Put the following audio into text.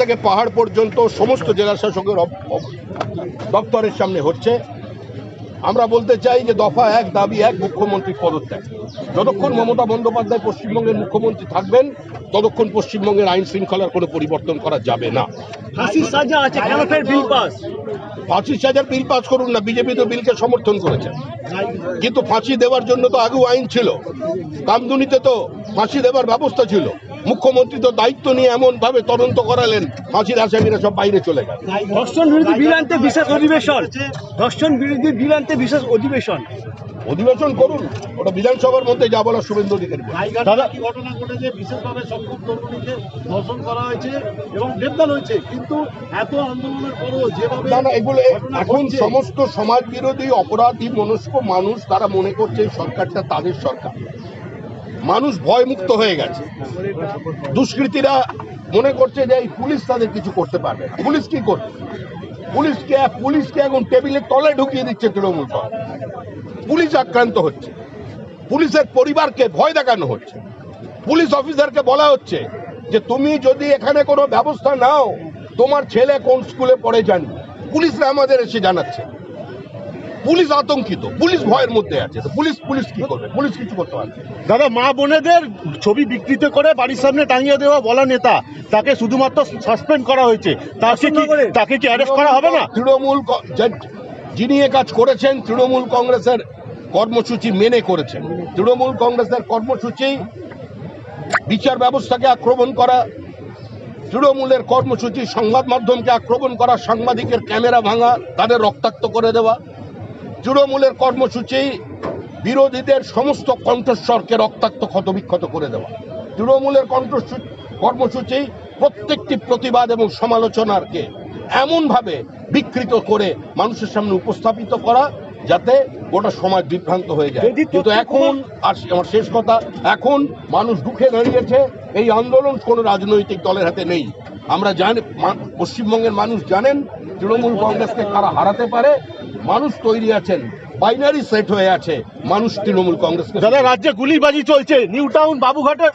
থেকে পাহাড় পর্যন্ত সমস্ত জেলা শাসকের দপ্তরের সামনে হচ্ছে। আমরা বলতে চাই যে দফা এক দাবি এক মুখ্যমন্ত্রীর পদত্যাগ। যতক্ষণ মমতা বন্দ্যোপাধ্যায় পশ্চিমবঙ্গের মুখ্যমন্ত্রী থাকবেন ততক্ষণ পশ্চিমবঙ্গের আইন শৃঙ্খলার কোনো পরিবর্তন করা যাবে না। ফাঁসির সাজা আছে কেন ফের বিল পাস? পঁচিশ হাজার বিল পাস করুন না বিজেপি তো বিলকে সমর্থন করেছে। কিন্তু ফাঁসি দেওয়ার জন্য তো আগেও আইন ছিল। কামদুনিতে তো ফাঁসি দেওয়ার ব্যবস্থা ছিল। মুখ্যমন্ত্রী তো দায়িত্ব নিয়ে এমন ভাবে তদন্ত করালেন ফাঁসির আসামিরা সব বাইরে চলে গেল। ধর্ষণ বিরোধী বিল আনতে বিশেষ অধিবেশন। ধর্ষণ বিরোধী বিল আনতে বিশেষ অধিবেশন। অধিবেশন করুন ওটা বিধানসভার মধ্যে যা বলার শুভেন্দু অধিকারী দাদা কি ঘটনা ঘটেছে? বিশেষভাবে সক্ষম তরুণীকে ধর্ষণ করা হয়েছে এবং গ্রেপ্তার হয়েছে। কিন্তু এত আন্দোলনের পরও যেভাবে না না এগুলো এখন সমস্ত সমাজ বিরোধী অপরাধী মনস্ক মানুষ তারা মনে করছে এই সরকারটা তাদের সরকার। মানুষ ভয়মুক্ত হয়ে গেছে। দুষ্কৃতীরা মনে করছে যে এই পুলিশ তাদের কিছু করতে পারবে না। পুলিশ কি করবে? পুলিশকে পুলিশকে এখন টেবিলের তলায় ঢুকিয়ে দিচ্ছে তৃণমূল পুলিশ আক্রান্ত হচ্ছে। পুলিশের পরিবারকে ভয় দেখানো হচ্ছে। পুলিশ অফিসারকে বলা হচ্ছে যে, তুমি যদি এখানে কোনো ব্যবস্থা নাও, তোমার ছেলে কোন স্কুলে পড়ে জানি পুলিশরা আমাদের এসে জানাচ্ছে। পুলিশ আতঙ্কিত পুলিশ ভয়ের মধ্যে আছে তো পুলিশ পুলিশ কি করবে? পুলিশ কিছু করতে পারবে না। দাদা মা বোনেদের ছবি বিকৃত করে বাড়ির সামনে টাঙিয়ে দেওয়া বলা নেতা তাকে শুধুমাত্র সাসপেন্ড করা হয়েছে। তাকে কি তাকে কি অ্যারেস্ট করা হবে না? তৃণমূল যে- যিনি এ কাজ করেছেন তৃণমূল কংগ্রেসের কর্মসূচি মেনে করেছেন। তৃণমূল কংগ্রেসের কর্মসূচি বিচার ব্যবস্থাকে আক্রমণ করা তৃণমূলের কর্মসূচি সংবাদ মাধ্যমকে আক্রমণ করা সাংবাদিকের ক্যামেরা ভাঙা তাদের রক্তাক্ত করে দেওয়া তৃণমূলের কর্মসূচি বিরোধীদের সমস্ত কণ্ঠস্বরকে রক্তাক্ত ক্ষতবিক্ষত করে দেওয়া। তৃণমূলের কণ্ঠসূচি কর্মসূচি প্রত্যেকটি প্রতিবাদ এবং সমালোচনাকে এমনভাবে বিকৃত করে মানুষের সামনে উপস্থাপিত করা যাতে গোটা সমাজ বিভ্রান্ত হয়ে যায়। কিন্তু এখন আর আমার শেষ কথা এখন মানুষ দুঃখে দাঁড়িয়েছে এই আন্দোলন কোনো রাজনৈতিক দলের হাতে নেই। আমরা জানি পশ্চিমবঙ্গের মানুষ জানেন তৃণমূল কংগ্রেসকে কারা হারাতে পারে মানুষ তৈরি আছেন বাইনারি সেট হয়ে আছে, মানুষ তৃণমূল কংগ্রেস দাদা, রাজ্যে গুলিবাজি চলছে নিউ টাউন বাবুঘাটে।